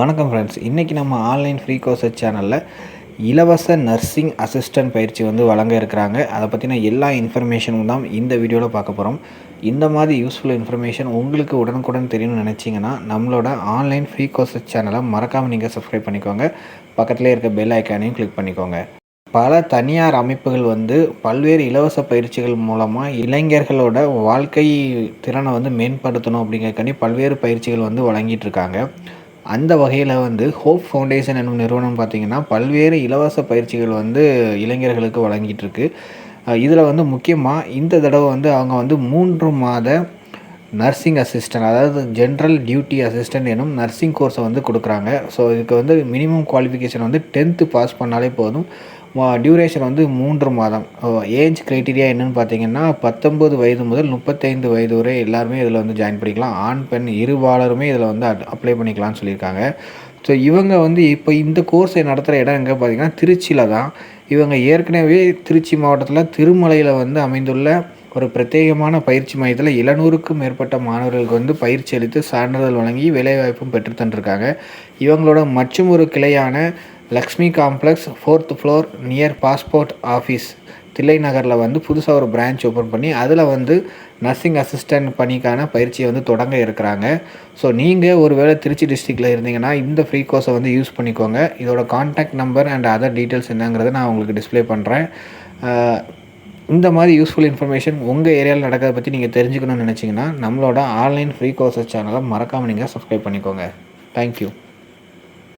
வணக்கம் ஃப்ரெண்ட்ஸ் இன்றைக்கி நம்ம ஆன்லைன் ஃப்ரீ கோர்சஸ் சேனலில் இலவச நர்சிங் அசிஸ்டன்ட் பயிற்சி வந்து வழங்க இருக்கிறாங்க. அதை பற்றின எல்லா இன்ஃபர்மேஷனும் தான் இந்த வீடியோவில் பார்க்க போகிறோம் இந்த மாதிரி யூஸ்ஃபுல் இன்ஃபர்மேஷன் உங்களுக்கு உடனுக்குடன் தெரியணும்னு நினச்சிங்கன்னா நம்மளோட ஆன்லைன் ஃப்ரீ கோர்சஸ் சேனலை மறக்காமல் நீங்கள் சப்ஸ்கிரைப் பண்ணிக்கோங்க. பக்கத்துலேயே இருக்க பெல் ஐக்கானையும் கிளிக் பண்ணிக்கோங்க. பல தனியார் அமைப்புகள் வந்து பல்வேறு இலவச பயிற்சிகள் மூலமாக இளைஞர்களோட வாழ்க்கை திறனை வந்து மேம்படுத்தணும் அப்படிங்கிறக்காண்டி பல்வேறு பயிற்சிகள் வந்து வழங்கிட்டு இருக்காங்க. அந்த வகையில் வந்து ஹோப் ஃபவுண்டேஷன் என்னும் நிறுவனம் பார்த்திங்கன்னா பல்வேறு இலவச பயிற்சிகள் வந்து இளைஞர்களுக்கு வழங்கிட்டுருக்கு. இதில் வந்து முக்கியமாக இந்த தடவை வந்து அவங்க வந்து மூன்று மாத நர்சிங் அசிஸ்டன்ட் அதாவது ஜென்ரல் டியூட்டி அசிஸ்டன்ட் எனும் நர்சிங் கோர்ஸை வந்து கொடுக்குறாங்க. ஸோ இதுக்கு வந்து மினிமம் குவாலிஃபிகேஷன் வந்து டென்த்து பாஸ் பண்ணாலே போதும். டியூரேஷன் வந்து மூன்று மாதம். ஏஜ் க்ரைட்டீரியா என்னென்னு பார்த்தீங்கன்னா பத்தொம்பது வயது முதல் முப்பத்தைந்து வயது வரை எல்லாருமே இதில் வந்து ஜாயின் பண்ணிக்கலாம். ஆண் பெண் இருபாலருமே இதில் வந்து அப்ளை பண்ணிக்கலாம்னு சொல்லியிருக்காங்க. ஸோ இவங்க வந்து இப்போ இந்த கோர்ஸை நடத்துகிற இடம் எங்கே பார்த்தீங்கன்னா திருச்சியில் தான். இவங்க ஏற்கனவே திருச்சி மாவட்டத்தில் திருமலையில் வந்து அமைந்துள்ள ஒரு பிரத்யேகமான பயிற்சி மையத்தில் இளநூறுக்கும் மேற்பட்ட மாணவர்களுக்கு வந்து பயிற்சி அளித்து சான்றிதழ் வழங்கி வேலைவாய்ப்பும் பெற்று தந்துருக்காங்க. இவங்களோட மற்றும் ஒரு கிளையான Lakshmi complex fourth floor near passport office. Thillai நகரில் வந்து புதுசாக ஒரு பிரான்ச் ஓப்பன் பண்ணி அதில் வந்து நர்சிங் அசிஸ்டன்ட் பணிக்கான பயிற்சியை வந்து தொடங்க இருக்கிறாங்க. ஸோ நீங்கள் ஒரு வேளை திருச்சி டிஸ்ட்ரிக்டில் இருந்தீங்கன்னா இந்த ஃப்ரீ கோர்ஸை வந்து யூஸ் பண்ணிக்கோங்க. இதோட contact number and other details என்னங்கிறத நான் உங்களுக்கு டிஸ்பிளே பண்ணுறேன் இந்த மாதிரி யூஸ்ஃபுல் இன்ஃபர்மேஷன் உங்கள் ஏரியாவில் நடக்கிறத பற்றி நீங்கள் தெரிஞ்சுக்கணும்னு நினச்சிங்கன்னா நம்மளோட ஆன்லைன் ஃப்ரீ கோர்ஸஸ் சேனலை மறக்காமல் நீங்கள் சப்ஸ்கிரைப் பண்ணிக்கோங்க. தேங்க்யூ